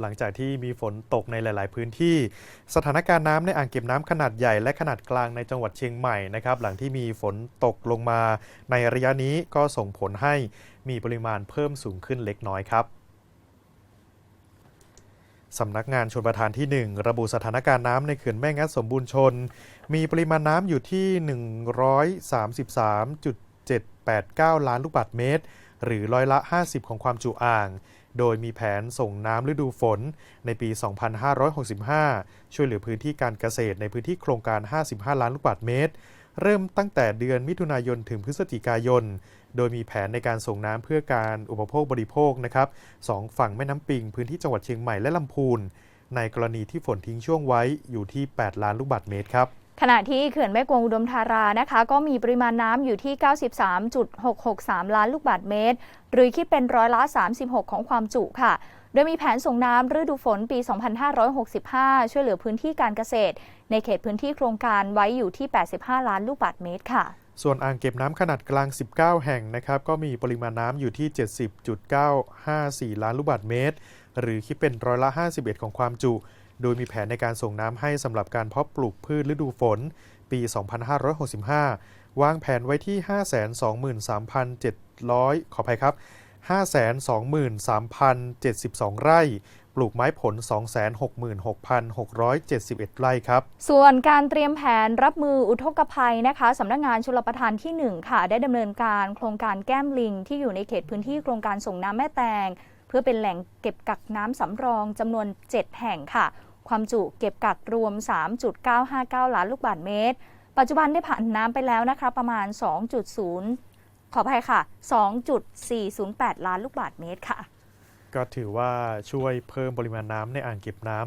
หลังจากที่มีฝนตกในหลาย ๆ พื้นที่ สถานการณ์น้ำในอ่างเก็บน้ำขนาดใหญ่และขนาดกลางในจังหวัดเชียงใหม่นะครับหลังที่มีฝนตกลงมา ในระยะนี้ก็ส่งผลให้มีปริมาณเพิ่มสูงขึ้นเล็กน้อยครับสำนักงานชลประทานที่ 1 ระบุสถานการณ์น้ำในเขื่อนแม่งัดสมบูรณ์ชน มีปริมาณน้ำอยู่ที่ 133.789 ล้านลูกบาศก์เมตร หรือร้อยละ 50 ของความจุอ่าง โดยมีแผนส่งน้ำฤดูฝนในปี 2565 ช่วยเหลือพื้นที่การเกษตรในพื้นที่โครงการ 55 ล้านลูกบาศก์เมตร เริ่มตั้งแต่เดือนมิถุนายนถึงพฤศจิกายน โดยมีแผนในการส่งน้ำเพื่อการอุปโภคบริโภคนะครับสองฝั่งแม่น้ำปิง พื้นที่จังหวัดเชียงใหม่และลำพูน ในกรณีที่ฝนทิ้งช่วงไว้อยู่ที่ 8 ล้านลูกบาศก์เมตรครับ ขณะที่เขื่อนแม่กวงอุดมธารานะคะ ก็มีปริมาณน้ำอยู่ที่ 93.663 ล้านลูกบาศก์เมตร หรือคิดเป็นร้อยละ 36 ของความจุค่ะ โดยมีแผนส่งน้ำฤดูฝนปี 2565 ช่วยเหลือพื้นที่การเกษตร ในเขตพื้นที่โครงการไว้อยู่ที่ 85 ล้านลูกบาศก์เมตรค่ะ ส่วนอ่างเก็บน้ำขนาดกลาง 19 แห่งนะครับ ก็มีปริมาณน้ำอยู่ที่ 70.954 ล้านลูกบาศก์เมตร หรือคิดเป็นร้อยละ 51 ของความจุ โดยมีแผนในการส่งน้ำให้สำหรับการเพาะปลูกพืชฤดูฝน ปี 2565 วางแผนไว้ที่ 523,700 ขออภัยครับ 523,072 ไร่ ปลูกไม้ผล 266,671 ไร่ครับ ส่วนการเตรียมแผนรับมืออุทกภัยนะคะสำนักงานชลประทานที่ 1 ค่ะ ได้ดำเนินการโครงการแก้มลิง ที่อยู่ในเขตพื้นที่โครงการส่งน้ำแม่แตง เพื่อเป็นแหล่งเก็บกักน้ำสำรองจำนวน 7 แห่งค่ะ ความจุเก็บกักรวม 3.959 ล้านลูกบาศก์เมตร ปัจจุบันได้ผ่านน้ำไปแล้วนะคะประมาณ 2.0 ขออภัยค่ะ 2.408 ล้านลูกบาศก์เมตรค่ะ ก็ถือว่าช่วยเพิ่มปริมาณน้ำในอ่างเก็บน้ำ